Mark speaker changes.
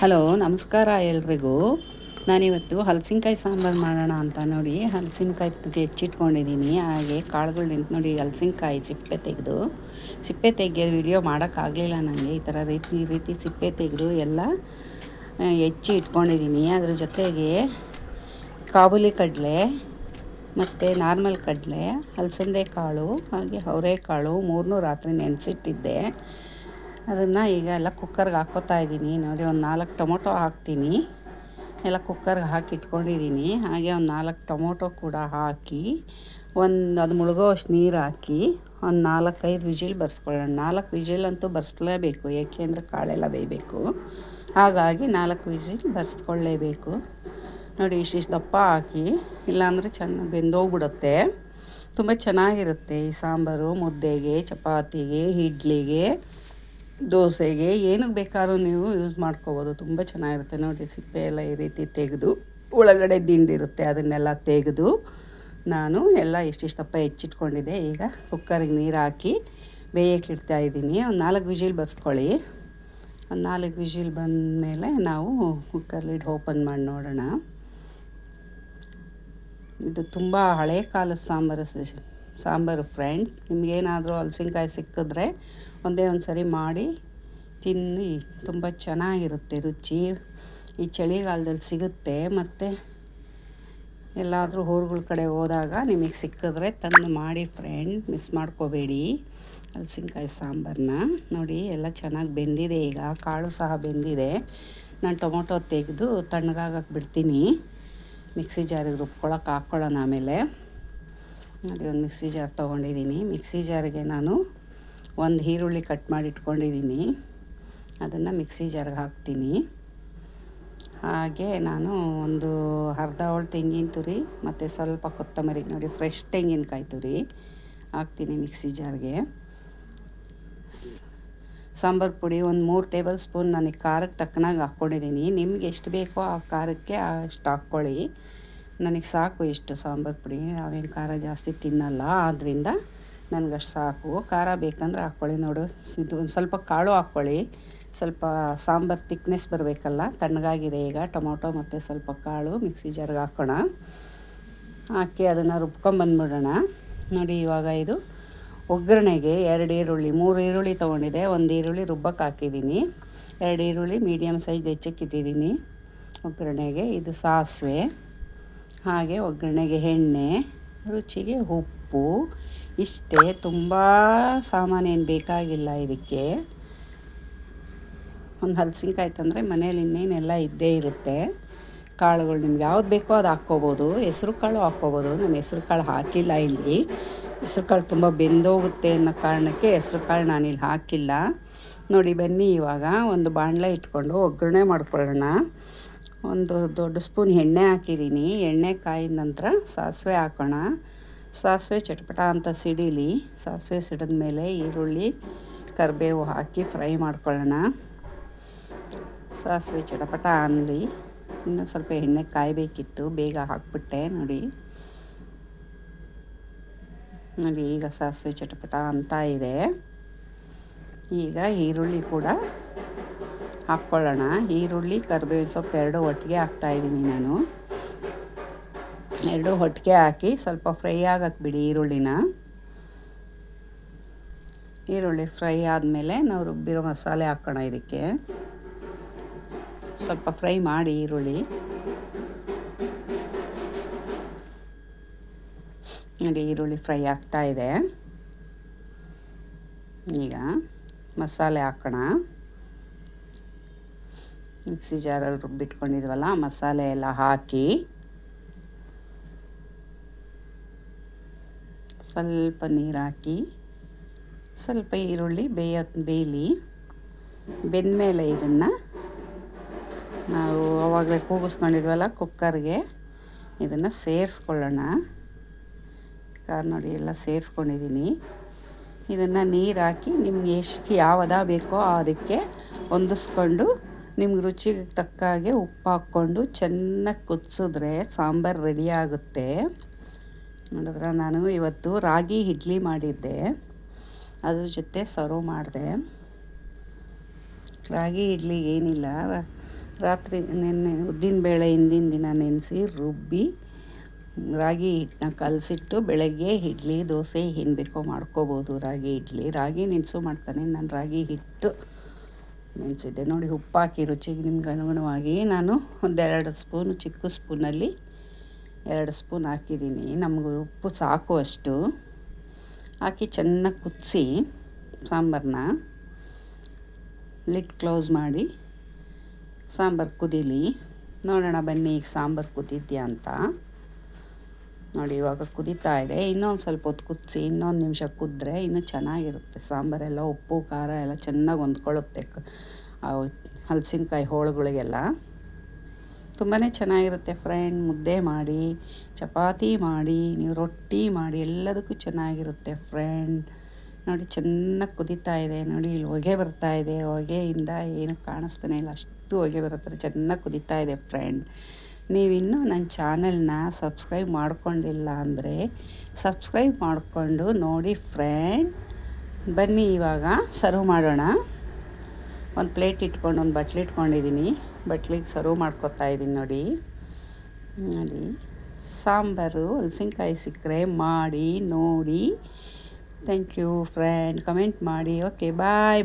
Speaker 1: Hello, ನಮಸ್ಕಾರ ಎಲ್ರಿಗೂ. ನಾನಿವತ್ತು ಹಲಸಿನಕಾಯಿ ಸಾಂಬಾರು ಮಾಡೋಣ ಅಂತ ನೋಡಿ ಹಲಸಿನ್ಕಾಯಿ ಹೆಚ್ಚಿಟ್ಕೊಂಡಿದ್ದೀನಿ ಹಾಗೆ ಕಾಳುಗಳು ನಿಂತು ನೋಡಿ ಹಲಸಿನ್ಕಾಯಿ ಸಿಪ್ಪೆ ತೆಗೆದು. ಸಿಪ್ಪೆ ತೆಗೆಯೋ ವಿಡಿಯೋ ಮಾಡೋಕ್ಕಾಗಲಿಲ್ಲ ನನಗೆ ಈ ಥರ ರೀತಿ ರೀತಿ ಸಿಪ್ಪೆ ತೆಗೆದು ಎಲ್ಲ ಹೆಚ್ಚಿ ಇಟ್ಕೊಂಡಿದ್ದೀನಿ ಅದ್ರ ಜೊತೆಗೆ ಕಾಬೂಲಿ ಕಡಲೆ ಮತ್ತು ನಾರ್ಮಲ್ ಕಡಲೆ ಹಲಸಂದೆ ಕಾಳು, ಹಾಗೆ ಅವರೆಕಾಳು ಮೂರನ್ನೂ ರಾತ್ರಿ ನೆನೆಸಿಟ್ಟಿದ್ದೆ. ಅದನ್ನು ಈಗ ಎಲ್ಲ ಕುಕ್ಕರ್ಗೆ ಹಾಕೋತಾ ಇದ್ದೀನಿ. ನೋಡಿ, ಒಂದು ನಾಲ್ಕು ಟೊಮೊಟೊ ಹಾಕ್ತೀನಿ. ಎಲ್ಲ ಕುಕ್ಕರ್ಗೆ ಹಾಕಿ ಇಟ್ಕೊಂಡಿದ್ದೀನಿ. ಹಾಗೆ ಒಂದು ನಾಲ್ಕು ಟೊಮೊಟೊ ಕೂಡ ಹಾಕಿ, ಒಂದು ಅದು ಮುಳುಗೋವಷ್ಟು ನೀರು ಹಾಕಿ, ಒಂದು ನಾಲ್ಕೈದು ವಿಜಿಲ್ ಬರ್ಸ್ಕೊಳ್ಳೋಣ. ನಾಲ್ಕು ವಿಜಿಲ್ ಅಂತೂ ಬರ್ಸ್ಲೇಬೇಕು ಏಕೆಂದರೆ ಕಾಳೆಲ್ಲ ಬೇಯಬೇಕು. ಹಾಗಾಗಿ ನಾಲ್ಕು ವಿಜಿಲ್ ಬರ್ಸ್ಕೊಳ್ಳೇಬೇಕು. ನೋಡಿ ಇಷ್ಟಿಷ್ಟು ದಪ್ಪ ಹಾಕಿ, ಇಲ್ಲಾಂದರೆ ಚೆನ್ನಾಗಿ ಬೆಂದೋಗ್ಬಿಡುತ್ತೆ. ತುಂಬ ಚೆನ್ನಾಗಿರುತ್ತೆ ಈ ಸಾಂಬಾರು. ಮುದ್ದೆಗೆ, ಚಪಾತಿಗೆ, ಇಡ್ಲಿಗೆ. ದೋಸೆಗೆ ಏನಕ್ಕೆ ಬೇಕಾದ್ರೂ ನೀವು ಯೂಸ್ ಮಾಡ್ಕೋಬೋದು. ತುಂಬ ಚೆನ್ನಾಗಿರುತ್ತೆ. ನೋಡಿ, ಸಿಪ್ಪೆ ಎಲ್ಲ ಈ ರೀತಿ ತೆಗೆದು ಒಳಗಡೆ ದಿಂಡಿರುತ್ತೆ ಅದನ್ನೆಲ್ಲ ತೆಗೆದು ನಾನು ಎಲ್ಲ ಇಷ್ಟಿಷ್ಟಪ್ಪ ಹೆಚ್ಚಿಟ್ಕೊಂಡಿದ್ದೆ. ಈಗ ಕುಕ್ಕರಿಗೆ ನೀರು ಹಾಕಿ ಬೇಯಕ್ಕೆ ಇಡ್ತಾ ಇದ್ದೀನಿ. ಒಂದು ನಾಲ್ಕು ವಿಜಿಲ್ ಬಸ್ಕೊಳ್ಳಿ ಒಂದು ನಾಲ್ಕು ವಿಜಿಲ್ ಬಂದಮೇಲೆ ನಾವು ಕುಕ್ಕರ್ ಲಿಡ್ ಓಪನ್ ಮಾಡಿ ನೋಡೋಣ. ಇದು ತುಂಬ ಹಳೆ ಕಾಲದ ಸಾಂಬಾರು ಸಾಂಬಾರು, ಫ್ರೆಂಡ್ಸ್. ನಿಮಗೇನಾದರೂ ಹಲಸಿನ್ಕಾಯಿ ಸಿಕ್ಕಿದ್ರೆ ಒಂದೇ ಒಂದು ಸರಿ ಮಾಡಿ ತಿನ್ನಿ. ತುಂಬ ಚೆನ್ನಾಗಿರುತ್ತೆ ರುಚಿ. ಈ ಚಳಿಗಾಲದಲ್ಲಿ ಸಿಗುತ್ತೆ. ಮತ್ತು ಎಲ್ಲಾದರೂ ಊರುಗಳ ಕಡೆ ಹೋದಾಗ ನಿಮಗೆ ಸಿಕ್ಕಿದ್ರೆ ತಂದು ಮಾಡಿ, ಫ್ರೆಂಡ್. ಮಿಸ್ ಮಾಡ್ಕೋಬೇಡಿ ಹಲಸಿನ್ಕಾಯಿ ಸಾಂಬಾರನ್ನ ನೋಡಿ, ಎಲ್ಲ ಚೆನ್ನಾಗಿ ಬೆಂದಿದೆ ಈಗ. ಕಾಳು ಸಹ ಬೆಂದಿದೆ. ನಾನು ಟೊಮೊಟೊ ತೆಗೆದು ತಣ್ಣಗಾಗಕ್ಕೆ ಬಿಡ್ತೀನಿ. ಮಿಕ್ಸಿ ಜಾರಿಗೆ ರುಬ್ಕೊಳಕ್ಕೆ ಹಾಕ್ಕೊಳ್ಳೋಣ ಆಮೇಲೆ. ನೋಡಿ ಒಂದು ಮಿಕ್ಸಿ ಜಾರ್ ತೊಗೊಂಡಿದ್ದೀನಿ. ಮಿಕ್ಸಿ ಜಾರ್ಗೆ ನಾನು ಒಂದು ಈರುಳ್ಳಿ ಕಟ್ ಮಾಡಿ ಇಟ್ಕೊಂಡಿದ್ದೀನಿ. ಅದನ್ನು ಮಿಕ್ಸಿ ಜಾರ್ಗೆ ಹಾಕ್ತೀನಿ. ಹಾಗೆ ನಾನು ಒಂದು ಅರ್ಧ ಹೋಳು ತೆಂಗಿನ ತುರಿ ಮತ್ತು ಸ್ವಲ್ಪ ಕೊತ್ತಂಬರಿ, ನೋಡಿ ಫ್ರೆಶ್ ತೆಂಗಿನಕಾಯಿ ತುರಿ ಹಾಕ್ತೀನಿ ಮಿಕ್ಸಿ ಜಾರ್ಗೆ. ಸಾಂಬಾರು ಪುಡಿ ಒಂದು ಮೂರು ಟೇಬಲ್ ಸ್ಪೂನ್, ನನಗೆ ಖಾರಕ್ಕೆ ತಕ್ಕನಾಗಿ ಹಾಕ್ಕೊಂಡಿದ್ದೀನಿ. ನಿಮ್ಗೆ ಎಷ್ಟು ಬೇಕೋ ಆ ಖಾರಕ್ಕೆ ಅಷ್ಟು ಹಾಕ್ಕೊಳ್ಳಿ. ನನಗೆ ಸಾಕು ಇಷ್ಟು ಸಾಂಬಾರು ಪುಡಿ. ನಾವೇನು ಖಾರ ಜಾಸ್ತಿ ತಿನ್ನಲ್ಲ ಆದ್ದರಿಂದ ನನಗಷ್ಟು ಸಾಕು. ಖಾರ ಬೇಕಂದ್ರೆ ಹಾಕ್ಕೊಳ್ಳಿ ನೋಡು. ಇದು ಒಂದು ಸ್ವಲ್ಪ ಕಾಳು ಹಾಕ್ಕೊಳ್ಳಿ. ಸ್ವಲ್ಪ ಸಾಂಬಾರು ತಿಕ್ನೆಸ್ ಬರಬೇಕಲ್ಲ, ತಣ್ಣಗಾಗಿದೆ ಈಗ. ಟೊಮೊಟೊ ಮತ್ತು ಸ್ವಲ್ಪ ಕಾಳು ಮಿಕ್ಸಿ ಜಾರ್ಗೆ ಹಾಕೋಣ. ಹಾಕಿ ಅದನ್ನು ರುಬ್ಕೊಂಬಂದ್ಬಿಡೋಣ ನೋಡಿ ಇವಾಗ ಇದು ಒಗ್ಗರಣೆಗೆ ಎರಡು ಈರುಳ್ಳಿ, ಮೂರು ಈರುಳ್ಳಿ ತೊಗೊಂಡಿದೆ ಒಂದು ಈರುಳ್ಳಿ ರುಬ್ಬಕ್ಕೆ ಹಾಕಿದ್ದೀನಿ ಎರಡು ಈರುಳ್ಳಿ ಮೀಡಿಯಮ್ ಸೈಜ್ ಹೆಚ್ಚಕ್ಕಿಟ್ಟಿದ್ದೀನಿ ಒಗ್ಗರಣೆಗೆ. ಇದು ಸಾಸಿವೆ. ಹಾಗೆ ಒಗ್ಗರಣೆಗೆ ಎಣ್ಣೆ, ರುಚಿಗೆ ಉಪ್ಪು, ಇಷ್ಟೇ. ತುಂಬ ಸಾಮಾನೇನು ಬೇಕಾಗಿಲ್ಲ ಇದಕ್ಕೆ. ಒಂದು ಹಲಸಿನಕಾಯಿ ತಂದರೆ ಮನೇಲಿ ಇನ್ನೇನೆಲ್ಲ ಇದ್ದೇ ಇರುತ್ತೆ. ಕಾಳುಗಳು ನಿಮ್ಗೆ ಯಾವ್ದು ಬೇಕೋ ಅದು ಹಾಕ್ಕೋಬೋದು. ಹೆಸ್ರು ಕಾಳು ಹಾಕ್ಕೋಬೋದು. ನಾನು ಹೆಸ್ರು ಕಾಳು ಹಾಕಿಲ್ಲ ಇಲ್ಲಿ. ಹೆಸ್ರು ಕಾಳು ತುಂಬ ಬೆಂದೋಗುತ್ತೆ ಅನ್ನೋ ಕಾರಣಕ್ಕೆ ಹೆಸ್ರು ಕಾಳು ನಾನಿಲ್ಲಿ ಹಾಕಿಲ್ಲ. ನೋಡಿ, ಬನ್ನಿ ಇವಾಗ ಒಂದು ಬಾಣಲೆ ಇಟ್ಕೊಂಡು ಒಗ್ಗರಣೆ ಮಾಡ್ಕೊಳ್ಳೋಣ. ಒಂದು ದೊಡ್ಡ ಸ್ಪೂನ್ ಎಣ್ಣೆ ಹಾಕಿದ್ದೀನಿ. ಎಣ್ಣೆ ಕಾಯಿದ ನಂತರ ಸಾಸಿವೆ ಹಾಕೋಣ. ಸಾಸಿವೆ ಚಟಪಟ ಅಂತ ಸಿಡಿಲಿ. ಸಾಸಿವೆ ಸಿಡಿದ ಮೇಲೆ ಈರುಳ್ಳಿ, ಕರಿಬೇವು ಹಾಕಿ ಫ್ರೈ ಮಾಡ್ಕೊಳ್ಳೋಣ. ಸಾಸಿವೆ ಚಟಪಟ ಅನ್ನಲಿ ಇನ್ನೂ ಸ್ವಲ್ಪ ಎಣ್ಣೆ ಕಾಯಬೇಕಿತ್ತು. ಬೇಗ ಹಾಕ್ಬಿಟ್ಟೆ, ನೋಡಿ. ನೋಡಿ, ಈಗ ಸಾಸಿವೆ ಚಟಪಟ ಅಂತ ಇದೆ. ಈಗ ಈರುಳ್ಳಿ ಕೂಡ ಹಾಕ್ಕೊಳ್ಳೋಣ. ಈರುಳ್ಳಿ, ಕರಿಬೇವಿನ ಸೊಪ್ಪು ಎರಡು ಒಟ್ಟಿಗೆ ಹಾಕ್ತಾಯಿದ್ದೀನಿ ನಾನು. ಎರಡು ಒಟ್ಟಿಗೆ ಹಾಕಿ ಸ್ವಲ್ಪ ಫ್ರೈ ಆಗಕ್ಕೆ ಬಿಡಿ ಈರುಳ್ಳಿನ. ಈರುಳ್ಳಿ ಫ್ರೈ ಆದಮೇಲೆ ನಾವು ರುಬ್ಬಿರೋ ಮಸಾಲೆ ಹಾಕೋಣ ಇದಕ್ಕೆ. ಸ್ವಲ್ಪ ಫ್ರೈ ಮಾಡಿ ಈರುಳ್ಳಿ. ನೋಡಿ ಈರುಳ್ಳಿ ಫ್ರೈ ಆಗ್ತಾ ಇದೆ. ಈಗ ಮಸಾಲೆ ಹಾಕೋಣ. ಮಿಕ್ಸಿ ಜಾರಲ್ಲಿ ರುಬ್ಬಿಟ್ಕೊಂಡಿದ್ವಲ್ಲ, ಮಸಾಲೆ ಎಲ್ಲ ಹಾಕಿ ಸ್ವಲ್ಪ ನೀರು ಹಾಕಿ, ಸ್ವಲ್ಪ ಈರುಳ್ಳಿ ಬೇಯ, ಬೇಯಲಿ, ಬೆಂದಮೇಲೆ ಇದನ್ನು ನಾವು ಅವಾಗಲೇ ಕೂಗಿಸ್ಕೊಂಡಿದ್ವಲ್ಲ ಕುಕ್ಕರ್ಗೆ, ಇದನ್ನು ಸೇರಿಸ್ಕೊಳ್ಳೋಣ. ಕಾರ್ ನೋಡಿ, ಎಲ್ಲ ಸೇರಿಸ್ಕೊಂಡಿದ್ದೀನಿ ಇದನ್ನು ನೀರು ಹಾಕಿ ನಿಮ್ಗೆ ಎಷ್ಟು ಯಾವದ ಬೇಕೋ ಅದಕ್ಕೆ ಹೊಂದಿಸ್ಕೊಂಡು ನಿಮ್ಗೆ ರುಚಿಗೆ ತಕ್ಕ ಹಾಗೆ ಉಪ್ಪು ಹಾಕ್ಕೊಂಡು ಚೆನ್ನಾಗಿ ಕುದಿಸಿದ್ರೆ ಸಾಂಬಾರು ರೆಡಿ ಆಗುತ್ತೆ. ನೋಡಿದ್ರೆ, ನಾನು ಇವತ್ತು ರಾಗಿ ಇಡ್ಲಿ ಮಾಡಿದ್ದೆ. ಅದ್ರ ಜೊತೆ ಸರ್ವ್ ಮಾಡಿದೆ. ರಾಗಿ ಇಡ್ಲಿ ಏನಿಲ್ಲ. ರಾತ್ರಿ ನೆನ್ನೆ, ಉದ್ದಿನ ಬೇಳೆ ಹಿಂದಿನ ದಿನ ನೆನೆಸಿ ರುಬ್ಬಿ ರಾಗಿ ಹಿಟ್ಟನ್ನ ಕಲಸಿಟ್ಟು ಬೆಳಗ್ಗೆ ಇಡ್ಲಿ, ದೋಸೆ ಏನು ಬೇಕೋ ಮಾಡ್ಕೋಬೋದು ರಾಗಿ ಇಡ್ಲಿ. ರಾಗಿ ನೆನೆಸು ಮಾಡ್ತಾನೆ. ನಾನು ರಾಗಿ ಹಿಟ್ಟು ನೆನೆಸಿದ್ದೆ ನೋಡಿ ಉಪ್ಪು ಹಾಕಿ ರುಚಿಗೆ ನಿಮ್ಗೆ ಅನುಗುಣವಾಗಿ ನಾನು ಒಂದೆರಡು ಸ್ಪೂನು, ಚಿಕ್ಕ ಸ್ಪೂನಲ್ಲಿ ಎರಡು ಸ್ಪೂನ್ ಹಾಕಿದ್ದೀನಿ. ನಮಗೆ ಉಪ್ಪು ಸಾಕು ಅಷ್ಟು. ಹಾಕಿ ಚೆನ್ನಾಗಿ ಕುದಿಸಿ ಸಾಂಬಾರನ್ನ ಲಿಡ್ ಕ್ಲೋಸ್ ಮಾಡಿ ಸಾಂಬಾರು ಕುದೀಲಿ. ನೋಡೋಣ ಬನ್ನಿ ಈಗ ಸಾಂಬಾರು ಕುದಿದ್ಯಾ ಅಂತ. ನೋಡಿ, ಇವಾಗ ಕುದೀತಾ ಇದೆ. ಇನ್ನೊಂದು ಸ್ವಲ್ಪ ಹೊತ್ತು ಕುದಿಸಿ, ಇನ್ನೊಂದು ನಿಮಿಷ ಕುದ್ರೆ ಇನ್ನೂ ಚೆನ್ನಾಗಿರುತ್ತೆ. ಸಾಂಬಾರೆಲ್ಲ, ಉಪ್ಪು, ಖಾರ ಎಲ್ಲ ಚೆನ್ನಾಗಿ ಹೊಂದ್ಕೊಳ್ಳುತ್ತೆ ಹಲಸಿನಕಾಯಿ ಹೋಳುಗಳಿಗೆಲ್ಲ. ತುಂಬಾ ಚೆನ್ನಾಗಿರುತ್ತೆ ಫ್ರೆಂಡ್. ಮುದ್ದೆ ಮಾಡಿ, ಚಪಾತಿ ಮಾಡಿ, ನೀವು ರೊಟ್ಟಿ ಮಾಡಿ, ಎಲ್ಲದಕ್ಕೂ ಚೆನ್ನಾಗಿರುತ್ತೆ ಫ್ರೆಂಡ್. ನೋಡಿ, ಚೆನ್ನಾಗಿ ಕುದೀತಾ ಇದೆ. ನೋಡಿ, ಇಲ್ಲಿ ಹೊಗೆ ಬರ್ತಾ ಇದೆ. ಹೊಗೆಯಿಂದ ಏನು ಕಾಣಿಸ್ತಾನೆ ಇಲ್ಲ. ಅಷ್ಟು ಹೊಗೆ ಬರುತ್ತೆ ಚೆನ್ನಾಗಿ ಕುದೀತಾ ಇದೆ ಫ್ರೆಂಡ್. ನೀವಿನ್ನೂ ನನ್ನ ಚಾನೆಲ್ನ ಸಬ್ಸ್ಕ್ರೈಬ್ ಮಾಡ್ಕೊಂಡಿಲ್ಲ ಅಂದರೆ ಸಬ್ಸ್ಕ್ರೈಬ್ ಮಾಡಿಕೊಂಡು ನೋಡಿ ಫ್ರೆಂಡ್. ಬನ್ನಿ ಇವಾಗ ಸರ್ವ್ ಮಾಡೋಣ. ಒಂದು ಪ್ಲೇಟ್ ಇಟ್ಕೊಂಡು, ಒಂದು ಬಟ್ಲು ಇಟ್ಕೊಂಡಿದ್ದೀನಿ ಬಟ್ಲಿಗೆ ಸರ್ವ್ ಮಾಡ್ಕೊತಾ ಇದ್ದೀನಿ ನೋಡಿ. ನೋಡಿ. ಸಾಂಬಾರು, ಹಲಸಿನ್ಕಾಯಿ ಸಿಕ್ಕರೆ ಮಾಡಿ, ನೋಡಿ. ಥ್ಯಾಂಕ್ ಯು ಫ್ರೆಂಡ್ ಕಮೆಂಟ್ ಮಾಡಿ. Okay bye bye